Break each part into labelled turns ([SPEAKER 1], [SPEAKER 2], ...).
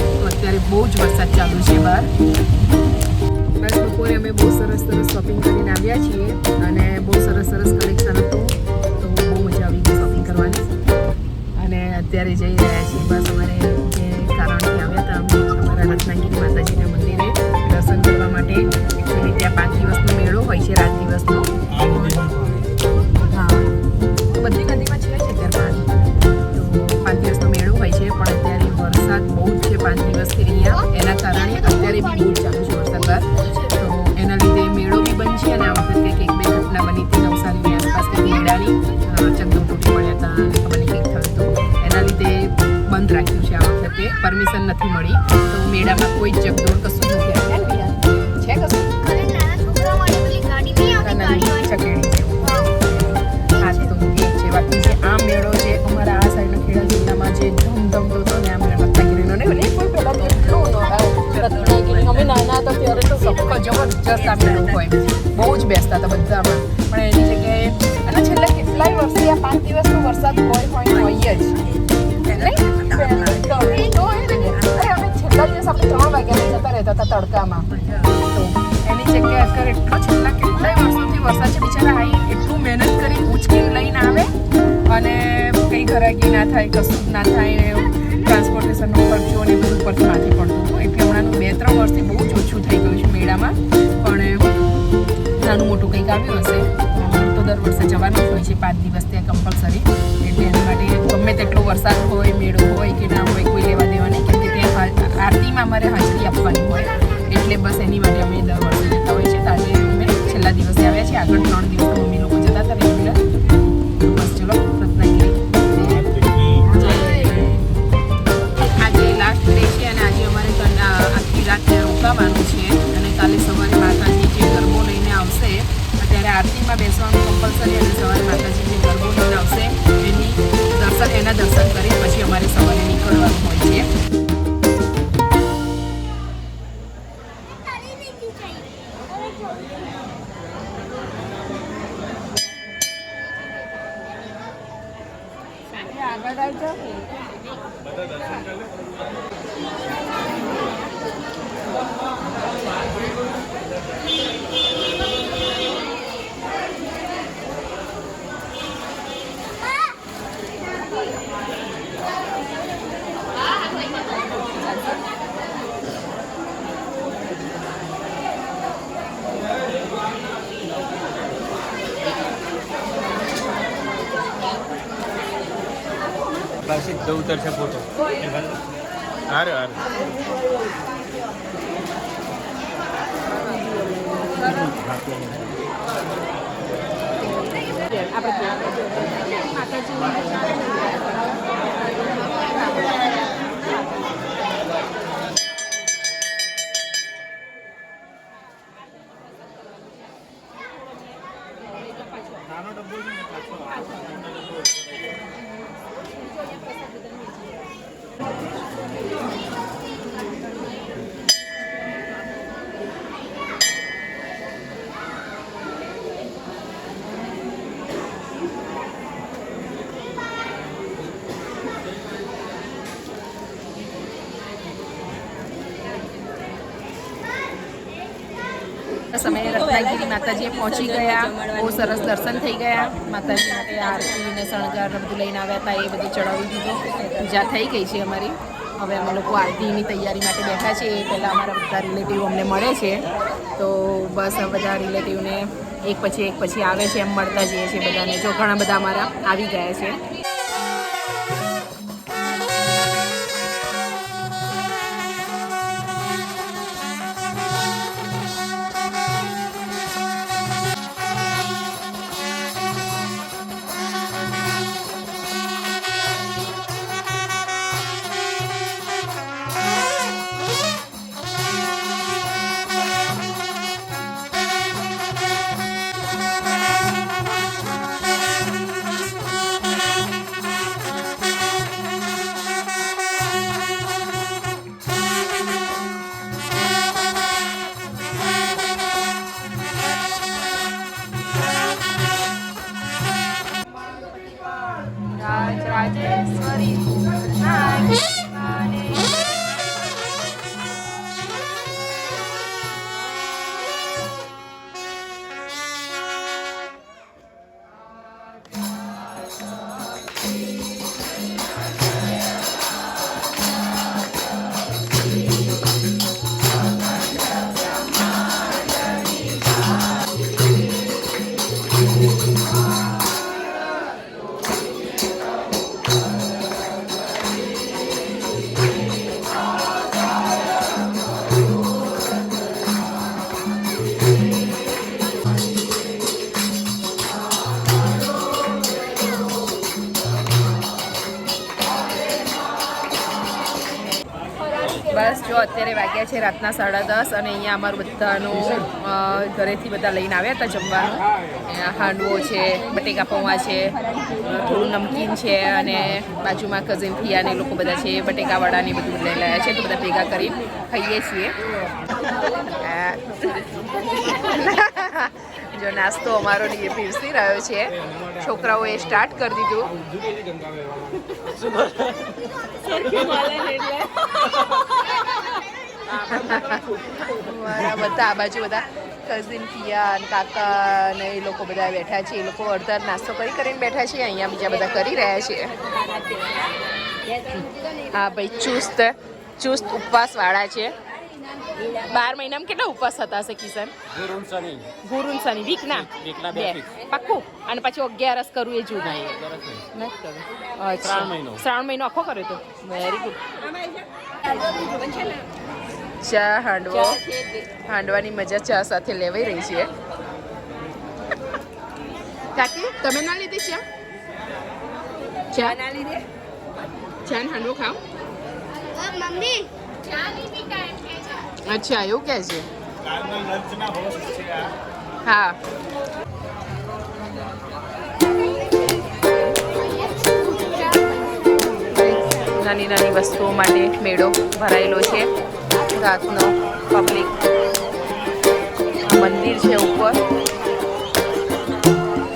[SPEAKER 1] તો અત્યારે બહુ જ વરસાદ ચાલુ છે બહાર. બસ બપોરે અમે બહુ સરસ સરસ શોપિંગ કરીને આવ્યા છીએ અને બહુ સરસ સરસ કલેક્શન હતું. તો બહુ મજા આવી ગઈ શોપિંગ કરવાની. અને અત્યારે જઈ રહ્યા છીએ બસ અમારે જે કારણથી આવ્યા હતા અમે, અમારા રત્નાગીરી માતાજીના મંદિરે દર્શન કરવા માટે. અને ત્યાં પાંચ દિવસનો મેળો હોય છે, રાત દિવસનો. નથી મળી. તો મેળામાં કોઈ જ કશું નથી આવ્યા છે કશું?
[SPEAKER 2] નહીં
[SPEAKER 1] હા. તો એ છે. બાકી જે આ મેળો છે અમારા આ સાઈડનો ખેડા જિલ્લામાં જે ધમધમતો હતો ને આ મેળો રત્નાગીરીનો ને કોઈ પહેલાં તો એટલું નહોતા રત્નાગીરી અમે નાના હતા ત્યારે તો સખત જબરજસ્ત આ મેળો હોય. બહુ જ બેસતા હતા બધામાં. પણ એની જગ્યાએ અને છેલ્લા કેટલાય વર્ષથી આ પાંચ દિવસનો વરસાદ હોય હોય હોય જ. નહીં? તો છેલ્લા દિવસ ત્રણ વાગ્યા જતા રહેતા હતા તડકામાં. એની જગ્યાએ અત્યારે એટલો છેલ્લા કેટલાય વર્ષોથી વરસાદ છે. બિચારા આઈ એટલું મહેનત કરી ઉચકીને લઈને આવે અને કંઈ ઘરાકી ના થાય કશું ના થાય ને ટ્રાન્સપોર્ટેશનનો ખર્ચો ને બધું ઉપરથી માથે પડતું હતું. એટલે હમણાંનું બે ત્રણ વર્ષથી બહુ જ ઓછું થઈ ગયું છે મેળામાં. પણ નાનું મોટું કંઈક આવ્યું હશે. તો દર વર્ષે જવાનું હોય છે. પાંચ દિવસ ત્યાં કમ્પલસરી એટલે એના માટે ગમે તેટલો વરસાદ હોય, મેળો હોય કે ના હોય અમારે હાજરી આપવાની હોય. એટલે બસ એની માટે અમે દર વર્ષે જતા હોય છે આજે અમે છેલ્લા દિવસે આવ્યા છીએ. આગળ ત્રણ દિવસ મમ્મી લોકો જતા હતા રેગ્યુલર. બસ ચલો રત્નાગીરી આજે લાસ્ટ ડે છે અને આજે અમારે આખી રાત રોકાવાનું છે. અને કાલે સવારે માતાજી જે ગરબો લઈને આવશે અત્યારે આરતીમાં બેસવાનું કમ્પલસરી અને સવારે માતાજી જે ગરબો લઈને આવશે એની દર્શન એના દર્શન કરી
[SPEAKER 3] પાસે ઉતરશે ફોટો હારે હારે.
[SPEAKER 1] બસ અમે રત્નાગીરી માતાજીએ પહોંચી ગયા. બહુ સરસ દર્શન થઈ ગયા. માતાજી માટે આરતી ને શણગાર બધું લઈને આવ્યા હતા, એ બધું ચડાવી દીધું. પૂજા થઈ ગઈ છે અમારી. હવે અમે લોકો આરતીની તૈયારી માટે બેઠા છીએ. એ પહેલાં અમારા બધા રિલેટિવ અમને મળે છે. તો બસ બધા રિલેટિવને એક પછી એક પછી આવે છે, એમ મળતા જઈએ છીએ બધાને. જો ઘણા બધા અમારા આવી ગયા છે. બસ જો અત્યારે વાગ્યા છે રાતના સાડા દસ અને અહીંયા અમારું બધાનું ઘરેથી બધા લઈને આવ્યા હતા જમવાનું. હાંડવો છે, બટેકા પૌવા છે, થોડું નમકીન છે અને બાજુમાં કઝિન ફિયા ને લોકો બધા છે, બટેકાવાળા ને બધું લઈ રહ્યા છે, તો બધા ભેગા કરી ખાઈએ છીએ. જો નાસ્તો અમારો પીરસી રહ્યો છે. છોકરાઓએ સ્ટાર્ટ કરી દીધું. મારા બધા આ બાજુ બધા કઝિન પિયા અને કાકા ને એ લોકો બધા બેઠા છે. એ લોકો અડધા નાસ્તો કરી કરીને બેઠા છે. અહીંયા બીજા બધા કરી રહ્યા છે. હા ભાઈ ચુસ્ત ચુસ્ત ઉપવાસ વાળા છે. બાર મહિનામાં કેટલા ઉપવાસ થતા હશે કિશન?
[SPEAKER 3] ગુરુન શનિ.
[SPEAKER 1] વીક ના?
[SPEAKER 3] વીકના
[SPEAKER 1] બે પાક્કું? અને પછી અગિયારસ કરવું એ જુદા
[SPEAKER 3] શ્રાવણ મહિનો.
[SPEAKER 1] શ્રાવણ મહિનો આખો કર્યો તો? વેરી ગુડ ચા હાંડવો. હાંડવાની મજા ચા સાથે લેવાઈ રહી છે. કાકી તમે ના લીધી ચા? ચા? ના લીધે. ચા ને હાંડવો ખાઓ
[SPEAKER 2] મમ્મી
[SPEAKER 1] અચ્છા એવું કે છે. હા. નાની નાની વસ્તુઓ માટે મેળો ભરાયેલો છે. રાતનો પબ્લિક મંદિર છે ઉપર.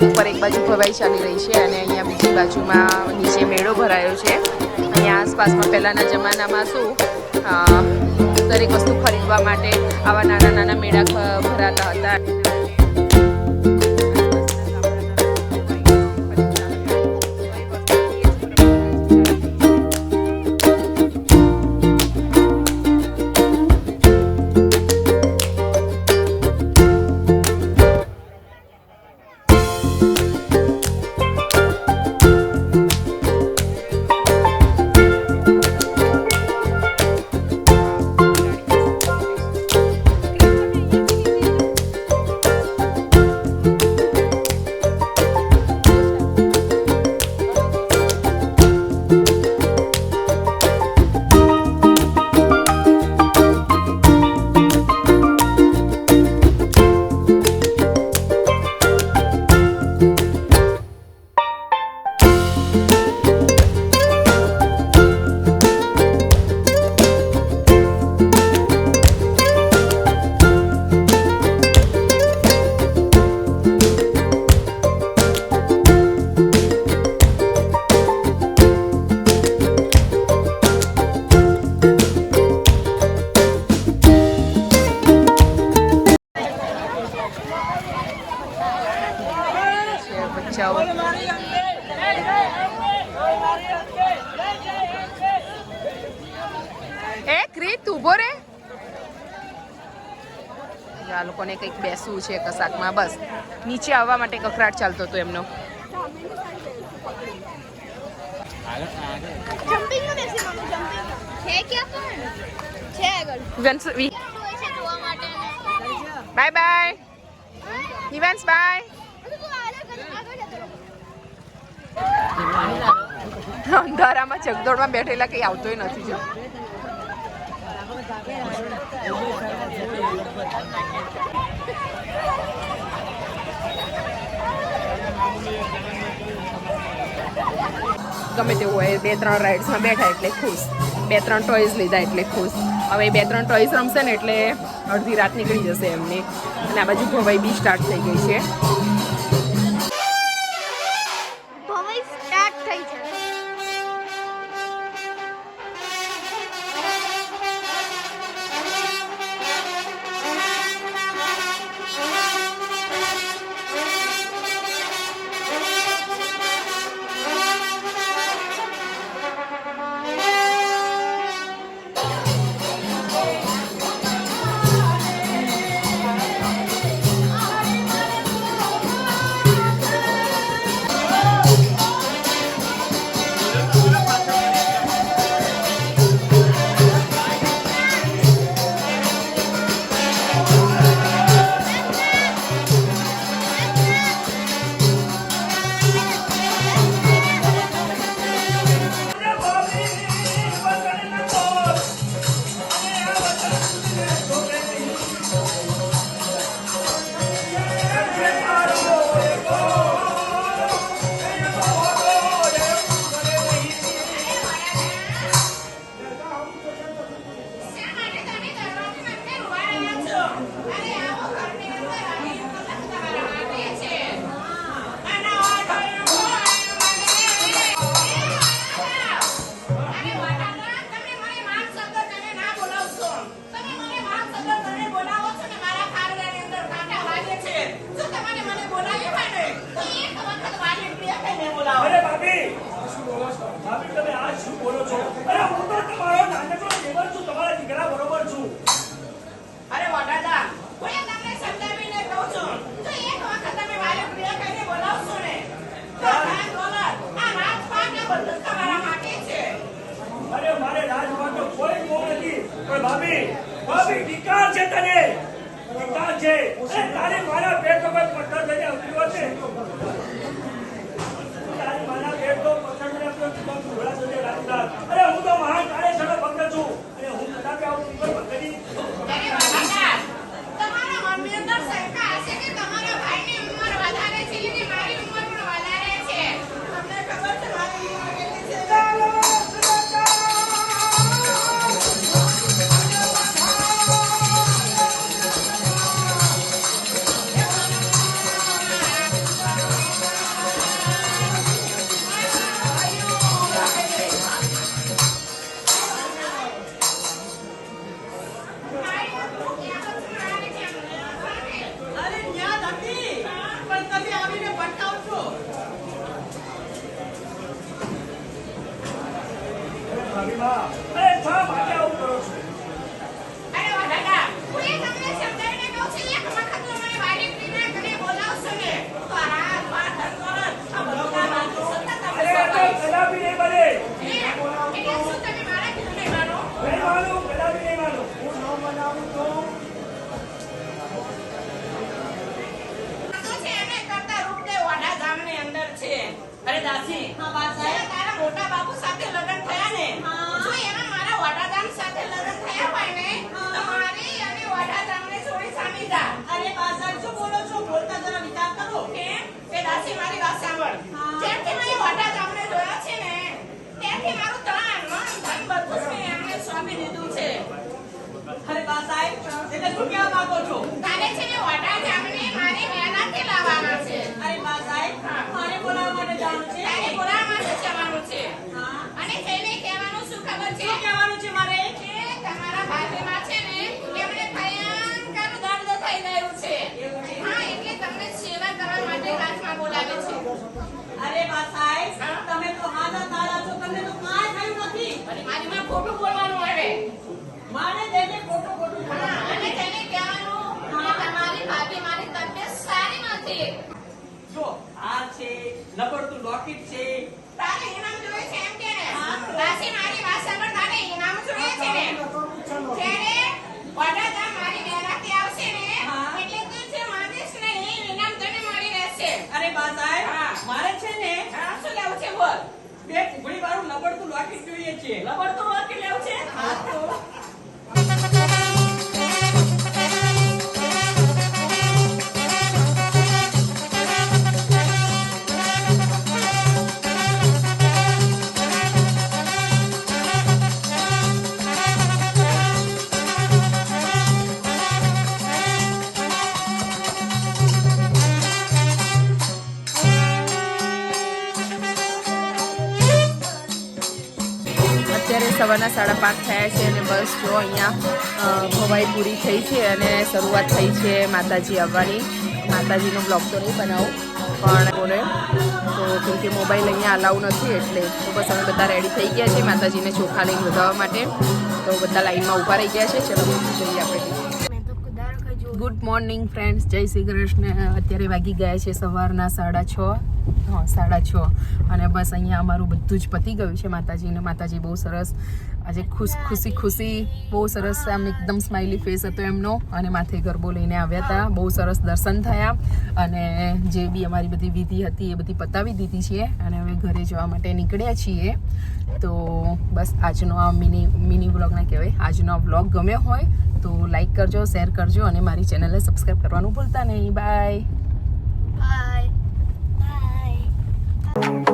[SPEAKER 1] ઉપર એક બાજુ ભવાઈ ચાલી રહી છે અને અહીંયા બીજી બાજુમાં નીચે મેળો ભરાયો છે. અહીંયા આસપાસમાં પહેલાંના જમાનામાં શું દરેક વસ્તુ ખરીદવા માટે આવા નાના નાના મેળા ભરાતા હતા. છે બચ્ચાઓ એ ક્રીત ઊભો રે. આ લોકોને કંઈક બેસવું છે કસાકમાં બસ. નીચે આવવા માટે કકરાટ ચાલતો હતો એમનો. બાય બાય ઇવેન્ટ્સ બાય
[SPEAKER 2] તું આગળ આગળ જતો રહો.
[SPEAKER 1] અંધારામાં ચકદોડમાં બેઠેલા કંઈ આવતોય નથી જો. ગમે તેવું હોય, બે ત્રણ રાઇડ્સમાં બેઠા એટલે ખુશ. બે ત્રણ ટોયઝ લીધા એટલે ખુશ. હવે બે ત્રણ ટોયઝ રમશે ને એટલે અડધી રાત નીકળી જશે એમની. અને આ બાજુ ભવાઈ બી સ્ટાર્ટ થઈ ગઈ છે.
[SPEAKER 4] ભાભી તમે આ શું બોલો છો? અરે હું તો તમારો નાનકડો છું તમારા દીકરા બરોબર છું.
[SPEAKER 1] અરે વડાદા હું તમને સમજાવીને કહું છું. તો એક વખત તમે મારી પ્રિય કહીને બોલાવશો ને? તો ધન દોલત આ રાજપાટ બધું તમારા માટે છે.
[SPEAKER 4] અરે મારે રાજમાં તો કોઈ મોહ નથી. પણ ભાભી ભાભી વિકાર છે તને. વિકાર છે. અરે તારે મારા પેટ પર પથ્થર થઈને આવતી હોત છે. તારે મારા પેટ પર હું તો
[SPEAKER 1] ને જો એના મારા વડાધામ સાથે લગ્ન થયા હોય ને તો મારી અને વડાધામને છોડી સામી જા
[SPEAKER 5] અરે બા શું બોલો છો બોલતા જરા વિચાર કરો
[SPEAKER 1] કેમ? એ દાસી મારી વાત સાંભળ જેમથી મેં વડાધામને જોયા છે ને ત્યારથી મારું તન મન ધન બધું જ મેં સોંપી દીધું છે
[SPEAKER 5] અરે બા સાહેબ એટલે શું કહેવા માંગો છો
[SPEAKER 1] તારે છે ને વડાધામને મારી મહેનતથી લાવવાના છે
[SPEAKER 5] અરે બા સાહેબ મારે બોલાવવા માટે જવાનું છે
[SPEAKER 1] તારે બોલાવવા માટે જવાનું છે
[SPEAKER 5] હા
[SPEAKER 1] અને તેને કહેવાનું શું ખબર છે
[SPEAKER 5] શું કહેવાનું છે મારે?
[SPEAKER 1] કે તમારા ભાભીમાં છે ને એમને ભયંકર દર્દ થઈ ગયું છે હા એટલે તમને સેવા કરવા માટે રાજમાં બોલાવે છે
[SPEAKER 5] અરે બા સાહેબ તમે તો તારા છો તમને તો કાંઈ થયું નથી.
[SPEAKER 1] મારી માં ખોટું બોલવાનું આવે
[SPEAKER 5] મારે તેને ખોટું ખોટું
[SPEAKER 1] હા અને તેને કહેવાનું કે તમારી ભાભી મારી તબિયત સારી નથી
[SPEAKER 5] જો આ છે લબડતું લોકેટ છે
[SPEAKER 1] તારે ઇનામ જોઈએ છે એમ કે ને દાસી મારી વાત સાંભળ તારે ઇનામ જોઈએ છે ને ત્યારે વડાદા મારી મહેનતથી આવશે ને
[SPEAKER 5] હા.
[SPEAKER 1] એટલે તું જે માંગીશ ને એ ઇનામ તને મળી રહેશે
[SPEAKER 5] અરે બા સાહેબ
[SPEAKER 1] હા.
[SPEAKER 5] મારે છે ને
[SPEAKER 1] હા બોલ
[SPEAKER 5] બે ઘૂંઘળી વાળું લબડતું લોકેટ જોઈએ છે.
[SPEAKER 1] લબડતું વાકી લેવું છે? હા તો સાડા પાંચ થયા છે અને બસ જો અહીંયા ભવાઈ પૂરી થઈ છે અને શરૂઆત થઈ છે માતાજી આવવાની. માતાજીનો બ્લોગ તો નહીં બનાવું, પણ બોલે, તો કેમ કે મોબાઈલ અહીંયા અલાઉ નથી એટલે તો બસ અમે બધા રેડી થઈ ગયા છે માતાજીને ચોખા લઈને વધાવવા માટે. તો બધા લાઈનમાં ઊભા રહી ગયા છે. ચલો, જઈએ આપણે. ગુડ મોર્નિંગ ફ્રેન્ડ્સ જય શ્રી કૃષ્ણ. અત્યારે વાગી ગયા છે સવારના સાડા છ. હા, સાડા છ. અને બસ અહીંયા અમારું બધું જ પતી ગયું છે માતાજીને. માતાજી બહુ સરસ આજે ખુશ ખુશી ખુશી. બહુ સરસ આમ એકદમ સ્માઇલી ફેસ હતો એમનો. અને માથે ગરબો લઈને આવ્યા હતા. બહુ સરસ દર્શન થયા. અને જે બી અમારી બધી વિધિ હતી એ બધી પતાવી દીધી છે. અને હવે ઘરે જવા માટે નીકળ્યા છીએ. તો બસ આજનો આ મિની મિની બ્લોગના કહેવાય. આજનો આ વ્લોગ ગમ્યો હોય તો લાઈક કરજો શેર કરજો અને મારી ચેનલને સબસ્ક્રાઈબ કરવાનું ભૂલતા નહીં. Bye
[SPEAKER 6] bye Bye.